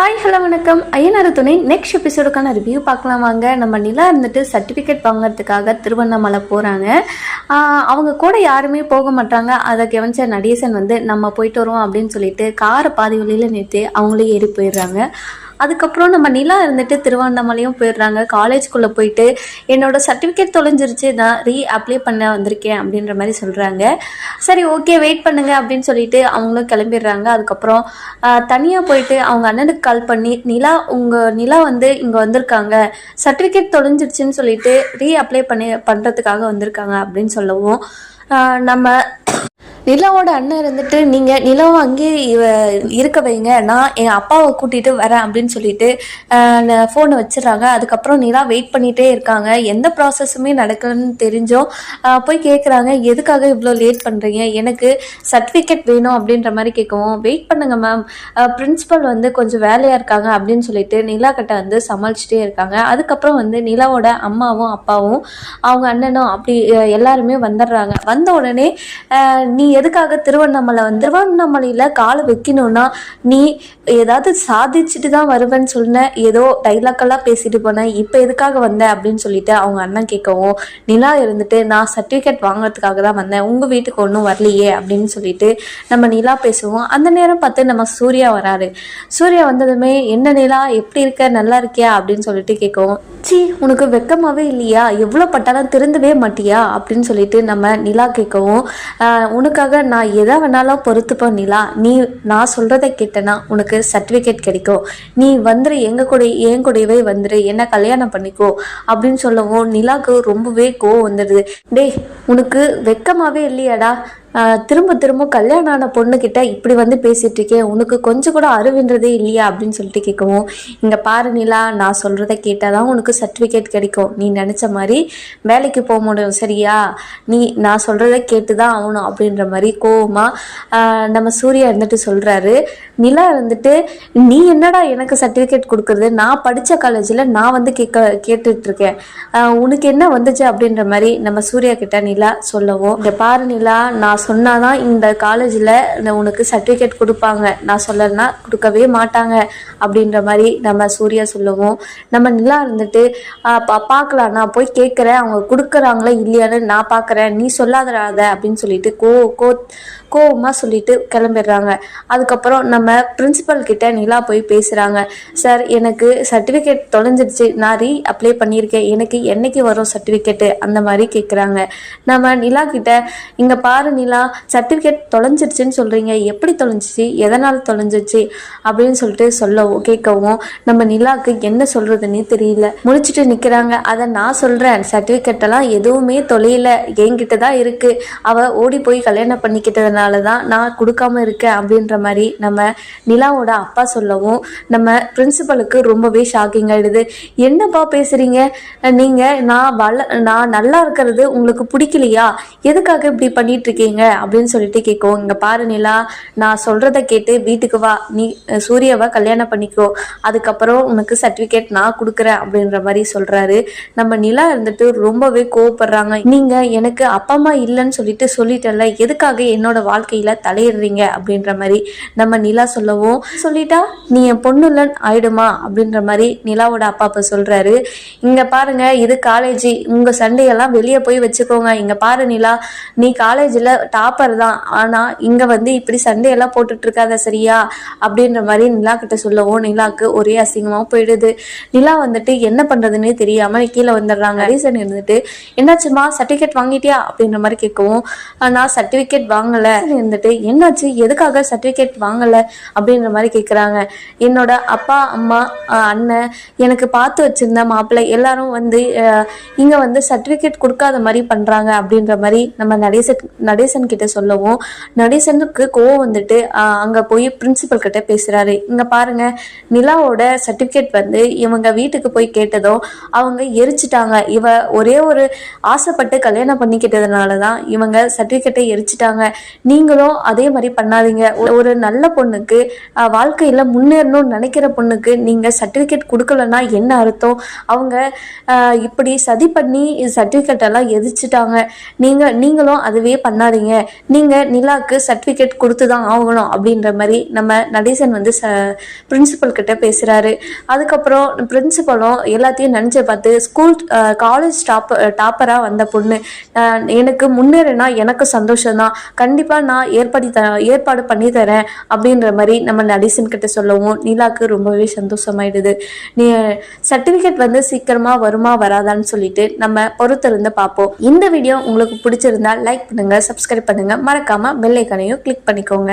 Hi hello வணக்கம். ஐயனார் துணை. Next எபிசோடுக்கான review பார்க்கலாம் வாங்க. நம்ம நிலா இருந்துட்டு சர்டிஃபிகேட் வாங்குறதுக்காக திருவண்ணாமலை போகிறாங்க அவங்க கூட யாருமே போக மாட்டாங்க. அதை கவனிச்ச நடேசன் வந்து நம்ம போயிட்டு வருவோம் அப்படின்னு சொல்லிட்டு காரை பாதி வழியில் நிறுத்தி அவங்களே ஏறி போயிடுறாங்க. அதுக்கப்புறம் நம்ம நிலா இருந்துட்டு திருவண்ணாமலையும் போயிடுறாங்க. காலேஜ்குள்ளே போயிட்டு என்னோட சர்டிஃபிகேட் தொலைஞ்சிருச்சு நான் ரீ அப்ளை பண்ண வந்திருக்கேன் அப்படின்ற மாதிரி சொல்கிறாங்க சரி ஓகே வெயிட் பண்ணுங்க அப்படின்னு சொல்லிட்டு அவங்களும் கிளம்பிடுறாங்க. அதுக்கப்புறம் தனியாக போயிட்டு அவங்க அண்ணனுக்கு கால் பண்ணி நிலா உங்கள் நிலா வந்து இங்கே வந்திருக்காங்க. சர்டிஃபிகேட் தொலைஞ்சிருச்சுன்னு சொல்லிட்டு ரீ அப்ளை பண்ணி பண்ணுறதுக்காக வந்திருக்காங்க அப்படின்னு சொல்லவும் நம்ம நிலாவோட அண்ணன் இருந்துட்டு நீங்கள் நிலாவை அங்கேயே இவ இருக்க வைங்க. நான் என் அப்பாவை கூட்டிகிட்டு வரேன் அப்படின்னு சொல்லிட்டு ஃபோனை வச்சிடுறாங்க. அதுக்கப்புறம் நிலா வெயிட் பண்ணிகிட்டே இருக்காங்க. எந்த ப்ராசஸுமே நடக்கலன்னு தெரிஞ்சும் போய் கேட்குறாங்க எதுக்காக இவ்வளோ லேட் பண்ணுறீங்க எனக்கு சர்டிஃபிகேட் வேணும் அப்படின்ற மாதிரி கேட்கவும். வெயிட் பண்ணுங்க மேம் பிரின்ஸிபல் வந்து கொஞ்சம் வேலையாக இருக்காங்க அப்படின்னு சொல்லிட்டு நிலா கிட்ட வந்து சமாளிச்சுட்டே இருக்காங்க. அதுக்கப்புறம் வந்து நிலாவோட அம்மாவும் அப்பாவும் அவங்க அண்ணனும் அப்படி எல்லாருமே வந்துடுறாங்க. வந்த உடனே நீ எதுக்காக திருவண்ணாமலை வந்து திருவண்ணாமலையில் காலை வைக்கணும்னா நீ ஏதாவது சாதிச்சுட்டு தான் வருவேன்னு சொன்ன ஏதோ டைலாக்கெல்லாம் பேசிட்டு போனேன் இப்போ எதுக்காக வந்த அப்படின்னு சொல்லிட்டு அவங்க அண்ணன் கேட்கவும் நிலா இருந்துட்டு நான் சர்டிஃபிகேட் வாங்குறதுக்காக தான் வந்தேன் உங்கள் வீட்டுக்கு ஒன்றும் வரலையே அப்படின்னு சொல்லிட்டு நம்ம நிலா பேசுவோம். அந்த நேரம் பார்த்து நம்ம சூர்யா வராரு. சூர்யா வந்ததுமே என்ன நிலா எப்படி இருக்க? நல்லா இருக்கியா? அப்படின்னு சொல்லிட்டு கேட்கவும் சி உனக்கு வெக்கமாகவே இல்லையா? எவ்வளோ பட்டாலும் திருந்தவே மாட்டியா? அப்படின்னு சொல்லிட்டு நம்ம நிலா கேட்கவும் உனக்கு உனக்காக நான் எதை வேணாலும் பொறுத்துப்போ நிலா. நீ நான் சொல்கிறத கேட்டனா உனக்கு சர்டிஃபிகேட் கிடைக்கும். நீ வந்துரு எங்கள் கூட என் கூடவே வந்துரு என்ன கல்யாணம் பண்ணிக்கோ அப்படின்னு சொல்லவும் நிலாக்கு ரொம்பவே கோவம் வந்துடுது டேய் உனக்கு வெக்கமாவே இல்லையாடா? திரும்ப திரும்ப கல்யாணம் ஆன பொண்ணுக்கிட்ட இப்படி வந்து பேசிட்டு இருக்கேன். உனக்கு கொஞ்சம் கூட அறிவுன்றதே இல்லையா அப்படின்னு சொல்லிட்டு கேட்கவும் இங்க பாரு நிலா நான் சொல்றத கேட்டாதான் உனக்கு சர்டிஃபிகேட் கிடைக்கும். நீ நினைச்ச மாதிரி வேலைக்கு போக முடியும் சரியா? நீ நான் சொல்றத கேட்டு தான் ஆகணும். அப்படின்ற மாதிரி கோவமா நம்ம சூர்யா இருந்துட்டு சொல்றாரு. நிலா இருந்துட்டு நீ என்னடா எனக்கு சர்டிஃபிகேட் கொடுக்குறது? நான் படித்த காலேஜில் நான் வந்து கேட்க கேட்டுட்டு இருக்கேன். உனக்கு என்ன வந்துச்சு? அப்படின்ற மாதிரி நம்ம சூர்யா கிட்ட நிலா சொல்லவும் இந்த பாரு நிலா நான் சொன்னாதான் இந்த காலேஜில் உனக்கு சர்டிஃபிகேட் கொடுப்பாங்க. நான் சொல்லலைன்னா கொடுக்கவே மாட்டாங்க அப்படின்ற மாதிரி நம்ம சூர்யா சொல்லவும். நம்ம நிலா இருந்துட்டு பா பார்க்கலாம் நான் போய் கேட்குறேன் அவங்க கொடுக்குறாங்களா இல்லையான்னு நான் பார்க்குறேன் நீ சொல்லாதடாத அப்படின்னு சொல்லிட்டு கோ கோ கோவமாக சொல்லிட்டு கிளம்பிடுறாங்க. அதுக்கப்புறம் நம்ம பிரின்சிபல் கிட்ட நிலா போய் பேசுகிறாங்க சார் எனக்கு சர்டிஃபிகேட் தொலைஞ்சிடுச்சு. நான் ரீ அப்ளை பண்ணியிருக்கேன். எனக்கு என்னைக்கு வரும் சர்டிஃபிகேட்டு அந்த மாதிரி கேட்குறாங்க நம்ம நிலா கிட்ட இங்கே பாரு நிலா சர்டிஃபிகேட் தொலைஞ்சிருச்சுன்னு சொல்கிறீங்க எப்படி தொலைஞ்சிச்சு? எதனால் தொலைஞ்சிச்சு? அப்படின்னு சொல்லிட்டு சொல்லவும் கேட்கவும் நம்ம நிலாக்கு என்ன சொல்கிறதுன்னே தெரியல. முடிச்சுட்டு நிற்கிறாங்க அதை நான் சொல்கிறேன் சர்டிஃபிகேட்டெல்லாம் எதுவுமே தொலையில. என்கிட்ட தான் இருக்குது அவள் ஓடி போய் கல்யாணம் பண்ணிக்கிட்டதுனால தான் நான் கொடுக்காம இருக்கேன் அப்படின்ற மாதிரி நம்ம நிலாவோட அப்பா சொல்லவும் நம்ம பிரின்சிபலுக்கு ரொம்பவே ஷாக்கிங் ஆகிடுது என்னப்பா பேசுகிறீங்க நீங்கள் நான் வள நான் நல்லா இருக்கிறது உங்களுக்கு பிடிக்கலையா? எதுக்காக இப்படி பண்ணிட்டு இருக்கீங்க? அப்படின்னு சொல்லிட்டு கேட்கும். இங்க பாரு நிலா நான் சொல்றத கேட்டு வீட்டுக்கு வா. நீ சூரியவா சூர்யாவை கல்யாணம் பண்ணிக்கோ. அதுக்கப்புறம் உனக்கு சர்டிஃபிகேட் நான் கொடுக்குறேன் அப்படின்ற மாதிரி சொல்றாரு. நம்ம நிலா இருந்துட்டு ரொம்பவே கோவப்படுறாங்க. நீங்க எனக்கு அப்பா அம்மா இல்லைன்னு சொல்லிட்டு சொல்லிட்டல எதுக்காக என்னோட வாழ்க்கையில தலையிடுறீங்க அப்படின்ற மாதிரி நம்ம நிலா சொல்லவும் சொல்லிட்டா நீ என் பொண்ணு இல்லைன்னு ஆயிடுமா? அப்படின்ற மாதிரி நிலாவோட அப்பா அப்பா சொல்றாரு. இங்க பாருங்க இது காலேஜ் உங்க சண்டையெல்லாம் வெளியே போய் வச்சுக்கோங்க. இங்க பாரு நிலா நீ காலேஜில் டாப்பர் தான். ஆனா இங்க வந்து இப்படி சண்டையெல்லாம் போட்டுட்டு இருக்காத சரியா? அப்படின்ற மாதிரி நிலா கிட்ட சொல்லவும் நிலாக்கு ஒரே அசிங்கமாக போயிடுது. நிலா வந்துட்டு என்ன பண்றதுன்னே தெரியாம கீழே வந்துடுறாங்க. ரீசன் இருந்துட்டு என்னாச்சுமா சர்டிஃபிகேட் வாங்கிட்டியா? அப்படின்ற மாதிரி கேட்கவும் "ஆஹ், நான் சர்டிஃபிகேட் வாங்கல. இருந்துட்டு என்னாச்சு? எதுக்காக சர்டிஃபிகேட் வாங்கல? அப்படின்ற மாதிரி கேட்குறாங்க என்னோட அப்பா அம்மா அண்ணன் எனக்கு பார்த்து வச்சிருந்த மாப்பிள்ளை எல்லாரும் வந்து இங்கே இங்க வந்து சர்டிஃபிகேட் கொடுக்காத மாதிரி பண்றாங்க அப்படின்ற மாதிரி நம்ம நடேசன் நடேசன் கிட்ட சொல்லவும் நடேசனுக்கு கோவம் வந்துட்டு அங்கே அங்க போய் பிரின்சிபல் கிட்ட பேசுறாரு. இங்க பாருங்க நிலாவோட சர்டிஃபிகேட் வந்து இவங்க வீட்டுக்கு போய் கேட்டதும் அவங்க எரிச்சிட்டாங்க. இவ ஒரே ஒரு ஆசைப்பட்டு கல்யாணம் பண்ணிக்கிட்டதுனால தான் இவங்க சர்டிஃபிகேட்டை எரிச்சிட்டாங்க. நீங்களும் அதே மாதிரி பண்ணாதீங்க. ஒரு- நல்ல பொண்ணுக்கு வாழ்க்கையில் வாழ்க்கையில முன்னேறணும்னு நினைக்கிற பொண்ணுக்கு நீங்க சர்டிஃபிகேட் கொடுக்கலன்னா என்ன அர்த்தம்? அவங்க இப்படி சதி பண்ணி சர்டிஃபிகேட் எல்லாம் எதிர்ச்சிட்டாங்க நீங்க நீங்களும் அதுவே பண்ணாதீங்க. பண்ணாதீங்க நீங்கள் நிலாக்கு சர்டிஃபிகேட் கொடுத்து தான் ஆகணும் அப்படின்ற மாதிரி நம்ம நடேசன் வந்து ச பிரின்சிபல் கிட்ட பேசுகிறாரு அதுக்கப்புறம் பிரின்சிபலும் எல்லாத்தையும் நினச்சி பார்த்து ஸ்கூல் காலேஜ் டாப் டாப்பராக வந்த பொண்ணு எனக்கு முன்னேறினா எனக்கு சந்தோஷம்தான். கண்டிப்பாக நான் ஏற்பாடு த ஏற்பாடு பண்ணி தரேன் அப்படின்ற மாதிரி நம்ம நடேசன் கிட்ட சொல்லவும் நிலாக்கு ரொம்பவே சந்தோஷமாயிடுது. நீ சர்டிஃபிகேட் வந்து சீக்கிரமாக வருமா வராதான்னு சொல்லிட்டு நம்ம பொறுத்திருந்து பார்ப்போம். இந்த வீடியோ உங்களுக்கு பிடிச்சிருந்தா லைக் பண்ணுங்கள் சப்ஸ்கிரைப் சப்ஸ்கிரைப் மறக்காம மறக்காமல் பெல்லைக்கனையும் கிளிக் பண்ணிக்கோங்க.